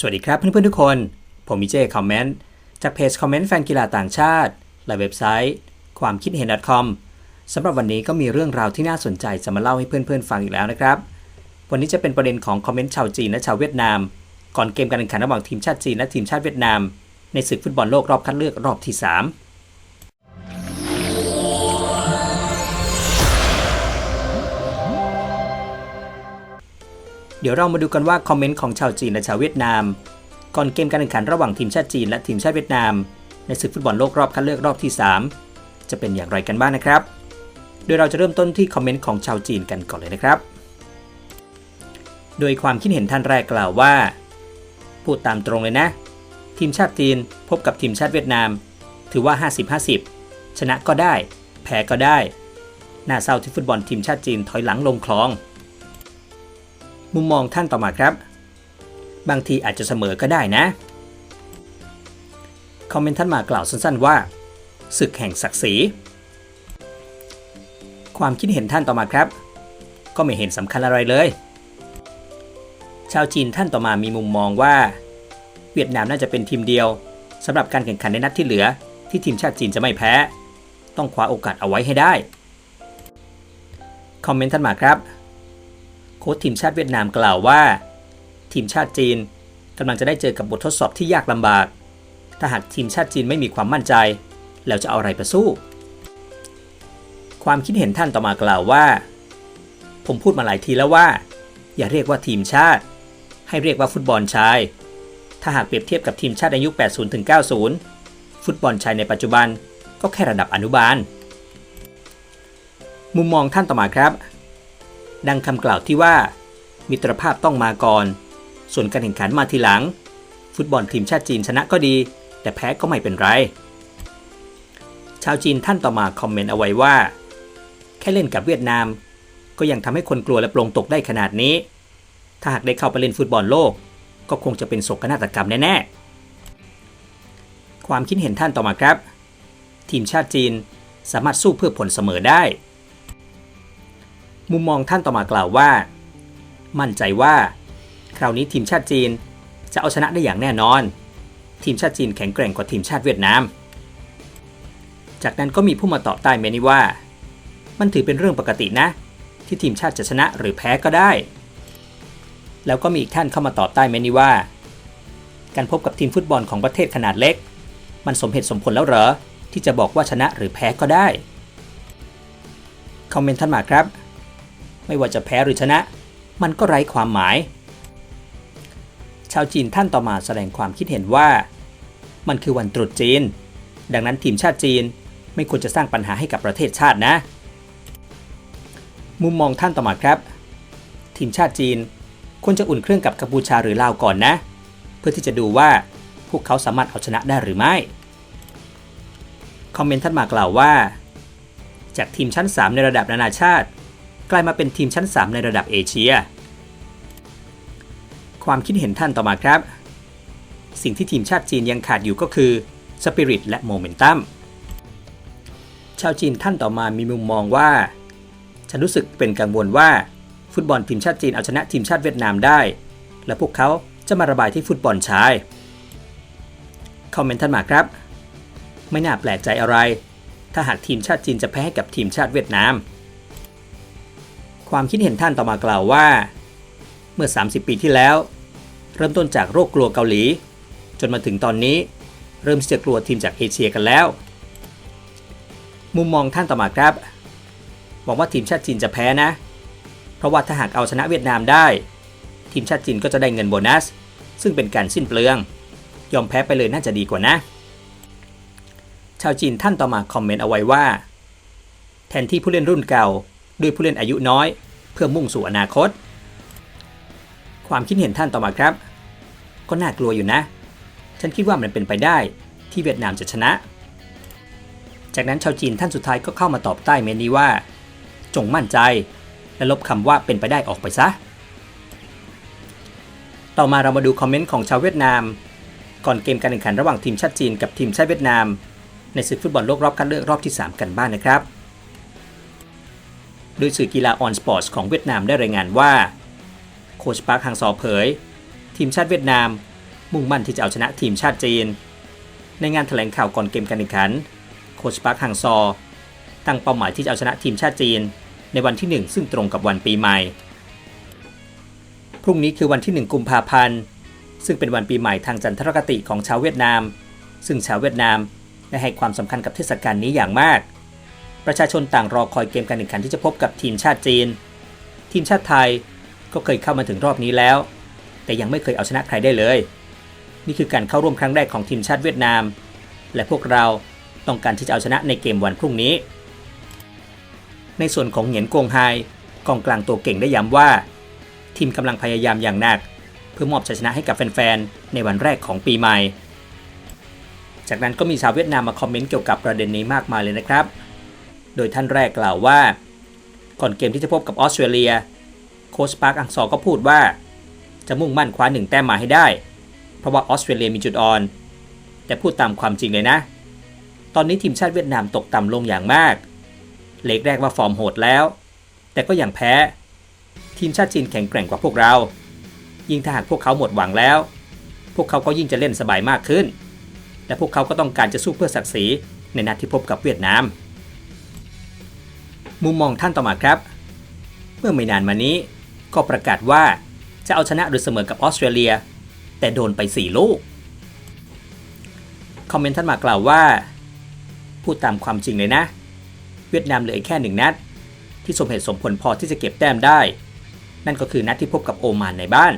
สวัสดีครับเพื่อนๆทุกคน ผมมิเจคอมเมนต์จากเพจคอมเมนต์แฟนกีฬาต่างชาติ และเว็บไซต์ ความคิดเห็น .com สำหรับวันนี้ก็มีเรื่องราวที่น่าสนใจจะมาเล่าให้เพื่อนๆฟังอีกแล้วนะครับ วันนี้จะเป็นประเด็นของคอมเมนต์ชาวจีนและชาวเวียดนาม ก่อนเกมการแข่งขันระหว่างทีมชาติจีนและทีมชาติเวียดนาม ในศึกฟุตบอลโลกรอบคัดเลือกรอบที่ 3 เดี๋ยวเรามาดูกันว่าคอมเมนต์ของชาวจีนและชาวเวียดนาม ก่อนเกมการแข่งขันระหว่างทีมชาติจีนและทีมชาติเวียดนาม ในศึกฟุตบอลโลกรอบคัดเลือกรอบที่ 3 จะเป็นอย่างไรกันบ้างนะครับ โดยเราจะเริ่มต้นที่คอมเมนต์ของชาวจีนกันก่อนเลยนะครับ โดยความคิดเห็นท่านแรกกล่าวว่า พูดตามตรงเลยนะ ทีมชาติจีนพบกับทีมชาติเวียดนาม ถือว่า 50-50 ชนะก็ได้ แพ้ก็ได้น่าเศร้าที่ฟุตบอลทีมชาติจีนถอยหลังลงคลอง มุมมองท่านต่อมาครับ บางทีอาจจะเสมอก็ได้นะ คอมเมนต์ท่านมากล่าวสั้นๆว่า ศึกแห่งศักดิ์ศรี ความคิดเห็นท่านต่อมาครับ ก็ไม่เห็นสำคัญอะไรเลย ชาวจีนท่านต่อมามีมุมมองว่า เวียดนามน่าจะเป็นทีมเดียวสำหรับการแข่งขันในนัดที่เหลือ ที่ทีมชาติจีนจะไม่แพ้ ต้องคว้าโอกาสเอาไว้ให้ได้ คอมเมนต์ท่านมาครับ โค้ชทีมชาติเวียดนามกล่าวว่า ทีมชาติจีนกำลังจะได้เจอกับบททดสอบที่ยากลำบาก ถ้าหากทีมชาติจีนไม่มีความมั่นใจ แล้วจะเอาอะไรไปสู้ ความคิดเห็นท่านต่อมากล่าวว่า ผมพูดมาหลายทีแล้วว่า อย่าเรียกว่าทีมชาติ ให้เรียกว่าฟุตบอลชาย ถ้าหากเปรียบเทียบกับทีมชาติในยุค 80-90ถึง90 ฟุตบอลชายในปัจจุบันก็แค่ระดับอนุบาล มุมมองท่านต่อมาครับ ดังคำกล่าวที่ว่า มิตรภาพต้องมาก่อน ส่วนการแข่งขันมาทีหลัง ฟุตบอลทีมชาติจีนชนะก็ดี แต่แพ้ก็ไม่เป็นไร ชาวจีนท่านต่อมาคอมเมนต์เอาไว้ว่า แค่เล่นกับเวียดนาม ก็ยังทำให้คนกลัวและปลงตกได้ขนาดนี้ ถ้าหากได้เข้าไปเล่นฟุตบอลโลก ก็คงจะเป็นโศกนาฏกรรมแน่ๆความคิดเห็นท่านต่อมาครับ ทีมชาติจีนสามารถสู้เพื่อผลเสมอได้ มุมมองท่านต่อมากล่าวว่า มั่นใจว่า คราวนี้ทีมชาติจีนจะเอาชนะได้อย่างแน่นอน ทีมชาติจีนแข็งแกร่งกว่าทีมชาติเวียดนาม จากนั้นก็มีผู้มาตอบใต้เมนี้ว่า มันถือเป็นเรื่องปกตินะ ที่ทีมชาติจะชนะหรือแพ้ก็ได้ แล้วก็มีอีกท่านเข้ามาตอบใต้เมนี้ว่า การพบกับทีมฟุตบอลของประเทศขนาดเล็ก มันสมเหตุสมผลแล้วเหรอที่จะบอกว่าชนะหรือแพ้ก็ได้คอมเมนต์ท่านมาครับ ไม่ว่าจะแพ้หรือชนะ มันก็ไร้ความหมาย ชาวจีนท่านต่อมาแสดงความคิดเห็นว่า มันคือวันตรุษจีน ดังนั้นทีมชาติจีนไม่ควรจะสร้างปัญหาให้กับประเทศชาตินะ มุมมองท่านต่อมาครับ ทีมชาติจีนควรจะอุ่นเครื่องกับกัมพูชาหรือลาวก่อนนะ เพื่อที่จะดูว่าพวกเขาสามารถเอาชนะได้หรือไม่ คอมเมนต์ท่านมากล่าวว่า จากทีมชั้น 3 ในระดับนานาชาติ กลายมาเป็นทีมชั้น 3 ในระดับเอเชีย ความคิดเห็นท่านต่อมาครับ สิ่งที่ทีมชาติจีนยังขาดอยู่ก็คือสปิริตและโมเมนตัมชาวจีนท่านต่อมามีมุมมองว่า ฉันรู้สึกเป็นกังวลว่า ฟุตบอลทีมชาติจีนเอาชนะทีมชาติเวียดนามได้ และพวกเขาจะมาระบายที่ฟุตบอลชายคอมเมนต์ท่านมาครับ ไม่น่าแปลกใจอะไร ถ้าหากทีมชาติจีนจะแพ้ให้กับทีมชาติเวียดนาม ความคิดเห็นท่านต่อมากล่าวว่า เมื่อ 30 ปีที่แล้ว เริ่มต้นจากโรคกลัวเกาหลี จนมาถึงตอนนี้ เริ่มจะกลัวทีมจากเอเชียกันแล้ว มุมมองท่านต่อมาครับหวังว่าทีมชาติจีนจะแพ้นะ เพราะว่าถ้าหากเอาชนะเวียดนามได้ ทีมชาติจีนก็จะได้เงินโบนัส ซึ่งเป็นการสิ้นเปลือง ยอมแพ้ไปเลยน่าจะดีกว่านะ ชาวจีนท่านต่อมาคอมเมนต์เอาไว้ว่า แทนที่ผู้เล่นรุ่นเก่า ด้วยผู้เล่นอายุน้อย เพื่อมุ่งสู่อนาคต ความคิดเห็นท่านต่อมาครับ ก็น่ากลัวอยู่นะ ฉันคิดว่ามันเป็นไปได้ที่เวียดนามจะชนะ จากนั้นชาวจีนท่านสุดท้ายก็เข้ามาตอบใต้เมนนี้ว่า จงมั่นใจ และลบคำว่าเป็นไปได้ออกไปซะ ต่อมาเรามาดูคอมเมนต์ของชาวเวียดนาม ก่อนเกมการแข่งขันระหว่างทีมชาติจีนกับทีมชาติเวียดนาม ในศึกฟุตบอลโลกรอบคัดเลือกรอบที่ 3 กันบ้างนนะครับ โดยสื่อกีฬาออนสปอร์ตของเวียดนามได้รายงานว่า โคชปาร์คฮังซอเผย ทีมชาติเวียดนาม มุ่งมั่นที่จะเอาชนะทีมชาติจีน ในงานแถลงข่าวก่อนเกมการแข่งขัน โคชปาร์คฮังซอ ตั้งเป้าหมายที่จะเอาชนะทีมชาติจีน ในวันที่ 1 ซึ่งตรงกับวันปีใหม่ พรุ่งนี้คือวันที่ 1 กุมภาพันธ์ซึ่งเป็นวันปีใหม่ทางจันทรคติของชาวเวียดนาม ซึ่งชาวเวียดนามได้ให้ความสำคัญกับเทศกาลนี้อย่างมาก ประชาชนต่างรอคอยเกมการแข่งขันที่จะพบกับทีมชาติจีน ทีมชาติไทยก็เคยเข้ามาถึงรอบนี้แล้ว แต่ยังไม่เคยเอาชนะใครได้เลย นี่คือการเข้าร่วมครั้งแรกของทีมชาติเวียดนาม และพวกเราต้องการที่จะเอาชนะในเกมวันพรุ่งนี้ ในส่วนของเหงียนกงไฮกองกลางตัวเก่งได้ย้ำว่า ทีมกำลังพยายามอย่างหนัก เพื่อมอบชัยชนะให้กับแฟนๆในวันแรกของปีใหม่ จากนั้นก็มีชาวเวียดนามมาคอมเมนต์เกี่ยวกับประเด็นนี้มากมายเลยนะครับ โดยท่านแรกกล่าวว่า ก่อนเกมที่จะพบกับออสเตรเลีย โค้ชปาร์คอังซอก็พูดว่า จะมุ่งมั่นคว้าหนึ่งแต้มมาให้ได้ เพราะว่าออสเตรเลียมีจุดอ่อน แต่พูดตามความจริงเลยนะ ตอนนี้ทีมชาติเวียดนามตกต่ำลงอย่างมาก เลกแรกว่าฟอร์มโหดแล้ว แต่ก็ยังแพ้ ทีมชาติจีนแข็งแกร่งกว่าพวกเรา ยิ่งถ้าหากพวกเขาหมดหวังแล้ว พวกเขาก็ยิ่งจะเล่นสบายมากขึ้นและพวกเขาก็ต้องการจะสู้เพื่อศักดิ์ศรีในนัดที่พบกับเวียดนาม มุมมองท่านต่อมาครับ เมื่อไม่นานมานี้ ก็ประกาศว่าจะเอาชนะหรือเสมอกับออสเตรเลีย แต่โดนไป 4 ลูก คอมเมนต์ท่านมากล่าวว่า พูดตามความจริงเลยนะ เวียดนามเหลือแค่หนึ่งนัด ที่สมเหตุสมผลพอที่จะเก็บแต้มได้ นั่นก็คือนัดที่พบกับโอมานในบ้าน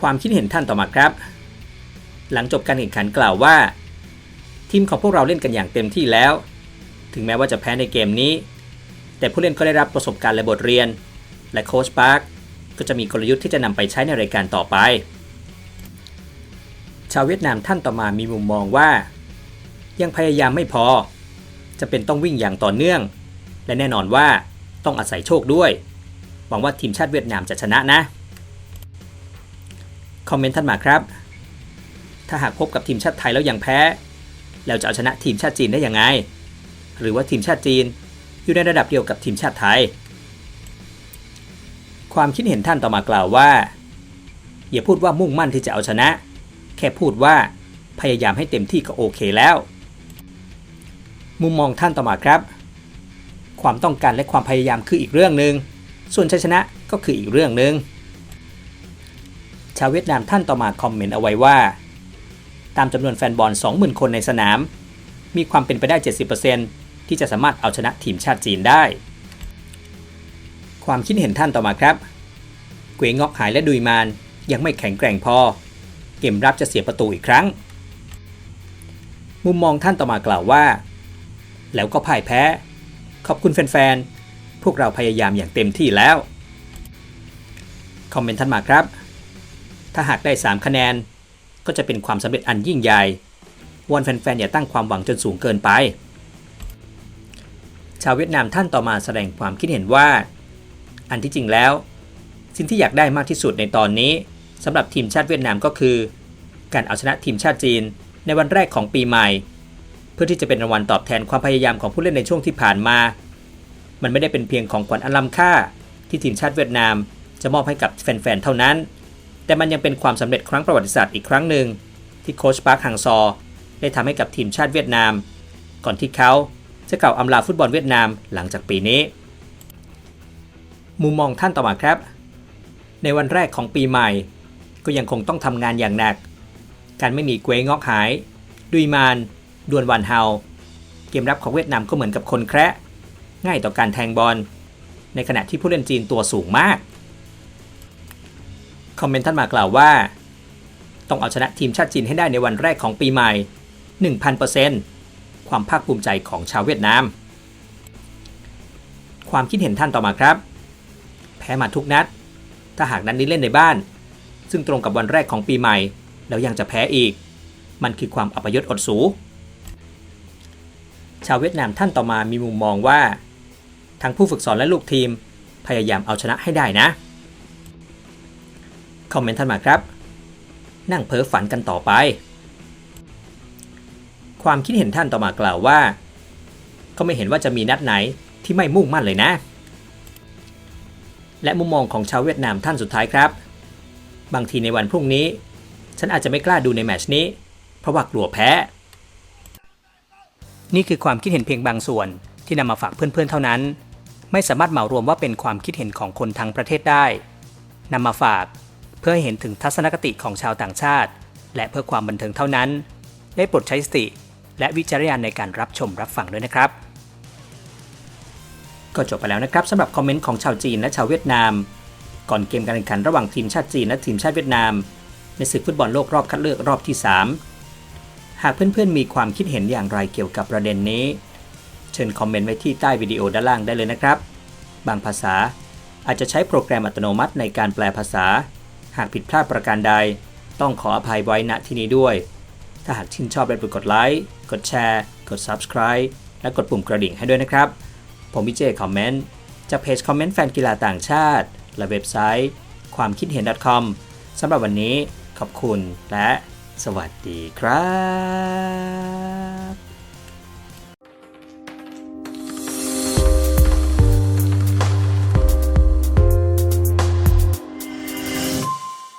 ความคิดเห็นท่านต่อมาครับ หลังจบการแข่งขันกล่าวว่า ทีมของพวกเราเล่นกันอย่างเต็มที่แล้ว ถึงแม้ว่าจะแพ้ในเกมนี้ แต่ผู้เล่นก็ได้รับประสบการณ์และบทเรียน และโค้ชปาร์คก็จะมีกลยุทธ์ที่จะนำไปใช้ในรายการต่อไป ชาวเวียดนามท่านต่อมามีมุมมองว่า ยังพยายามไม่พอ จะเป็นต้องวิ่งอย่างต่อเนื่อง และแน่นอนว่าต้องอาศัยโชคด้วย หวังว่าทีมชาติเวียดนามจะชนะนะ คอมเมนต์ท่านมาครับ ถ้าหากพบกับทีมชาติไทยแล้วยังแพ้ แล้วจะเอาชนะทีมชาติจีนได้ยังไง หรือว่าทีมชาติจีน อยู่ในระดับเดียวกับทีมชาติไทย ความคิดเห็นท่านต่อมากล่าวว่า อย่าพูดว่ามุ่งมั่นที่จะเอาชนะ แค่พูดว่าพยายามให้เต็มที่ก็โอเคแล้ว มุมมองท่านต่อมาครับ ความต้องการและความพยายามคืออีกเรื่องหนึ่งส่วนชัยชนะก็คืออีกเรื่องหนึ่งชาวเวียดนามท่านต่อมาคอมเมนต์เอาไว้ว่า ตามจำนวนแฟนบอล 20,000 คนในสนาม มีความเป็นไปได้ 70% ที่จะสามารถเอาชนะทีมชาติจีนได้ ความคิดเห็นท่านต่อมาครับ เกวงอกหายและดุยมานยังไม่แข็งแกร่งพอ เกมรับจะเสียประตูอีกครั้ง มุมมองท่านต่อมากล่าวว่า แล้วก็พ่ายแพ้ ขอบคุณแฟนๆ พวกเราพยายามอย่างเต็มที่แล้ว คอมเมนต์ท่านมาครับ ถ้าหากได้ 3 คะแนน ก็จะเป็นความสำเร็จอันยิ่งใหญ่วอนแฟนๆอย่าตั้งความหวังจนสูงเกินไป ชาวเวียดนามท่านต่อมาแสดงความคิดเห็นว่า อันที่จริงแล้ว สิ่งที่อยากได้มากที่สุดในตอนนี้สำหรับทีมชาติเวียดนามก็คือ การเอาชนะทีมชาติจีนในวันแรกของปีใหม่ เพื่อที่จะเป็นรางวัลตอบแทนความพยายามของผู้เล่นในช่วงที่ผ่านมา มันไม่ได้เป็นเพียงของขวัญอันล้ำค่า ที่ทีมชาติเวียดนามจะมอบให้กับแฟนๆเท่านั้น แต่มันยังเป็นความสำเร็จครั้งประวัติศาสตร์อีกครั้งหนึ่งที่โค้ชปาร์คฮังซอ ได้ทำให้กับทีมชาติเวียดนาม ก่อนที่เขา จะกล่าวอำลาฟุตบอลเวียดนามหลังจากปีนี้ มุมมองท่านต่อมาครับ ในวันแรกของปีใหม่ ก็ยังคงต้องทำงานอย่างหนัก การไม่มีเกวงอกหาย ดุยมาน ดวนวันเฮา เกมรับของเวียดนามก็เหมือนกับคนแคระง่ายต่อการแทงบอล ในขณะที่ผู้เล่นจีนตัวสูงมาก คอมเมนต์ท่านมากล่าวว่า ต้องเอาชนะทีมชาติจีนให้ได้ในวันแรกของปีใหม่ 1,000% ความภาคภูมิใจของชาวเวียดนาม ความคิดเห็นท่านต่อมาครับ แพ้มาทุกนัด ถ้าหากนัดนนี้เล่นในบ้าน ซึ่งตรงกับวันแรกของปีใหม่ แล้วยังจะแพ้อีก มันคือความอัปยศอดสู ชาวเวียดนามท่านต่อมามีมุมมองว่า ทั้งผู้ฝึกสอนและลูกทีมพยายามเอาชนะให้ได้นะ คอมเมนต์ท่านมาครับ นั่งเพ้อฝันกันต่อไป ความคิดเห็นท่านต่อมากล่าวว่า ก็ไม่เห็นว่าจะมีนัดไหนที่ไม่มุ่งมั่นเลยนะ และมุมมองของชาวเวียดนามท่านสุดท้ายครับ บางทีในวันพรุ่งนี้ ฉันอาจจะไม่กล้าดูในแมชนี้ เพราะว่ากลัวแพ้ นี่คือความคิดเห็นเพียงบางส่วนที่นำมาฝากเพื่อนๆเท่านั้น ไม่สามารถเหมารวมว่าเป็นความคิดเห็นของคนทั้งประเทศได้นำมาฝากเพื่อให้เห็นถึงทัศนคติของชาวต่างชาติ และเพื่อความบันเทิงเท่านั้น ได้โปรดใช้สติ และวิจารณญาณในการรับชมรับฟังด้วยนะครับ ก็จบไปแล้วนะครับสำหรับคอมเมนต์ของชาวจีนและชาวเวียดนาม ก่อนเกมการแข่งขันระหว่างทีมชาติจีนและทีมชาติเวียดนาม ในศึกฟุตบอลโลกรอบคัดเลือกรอบที่ 3 หากเพื่อนๆมีความคิดเห็นอย่างไรเกี่ยวกับประเด็นนี้ เชิญคอมเมนต์ไว้ที่ใต้วิดีโอด้านล่างได้เลยนะครับ บางภาษาอาจจะใช้โปรแกรมอัตโนมัติในการแปลภาษา หากผิดพลาดประการใด ต้องขออภัยไว้ณที่นี้ด้วย ถ้าหากชื่นชอบได้โปรดกดไลค์กดแชร์กด Subscribe และกดปุ่มกระดิ่งให้ด้วยนะครับ ผมวิเจคอมเมนต์จากเพจคอมเมนต์แฟนกีฬาต่างชาติ และเว็บไซต์ ความคิดเห็น .com สำหรับวันนี้ขอบคุณและสวัสดีครับ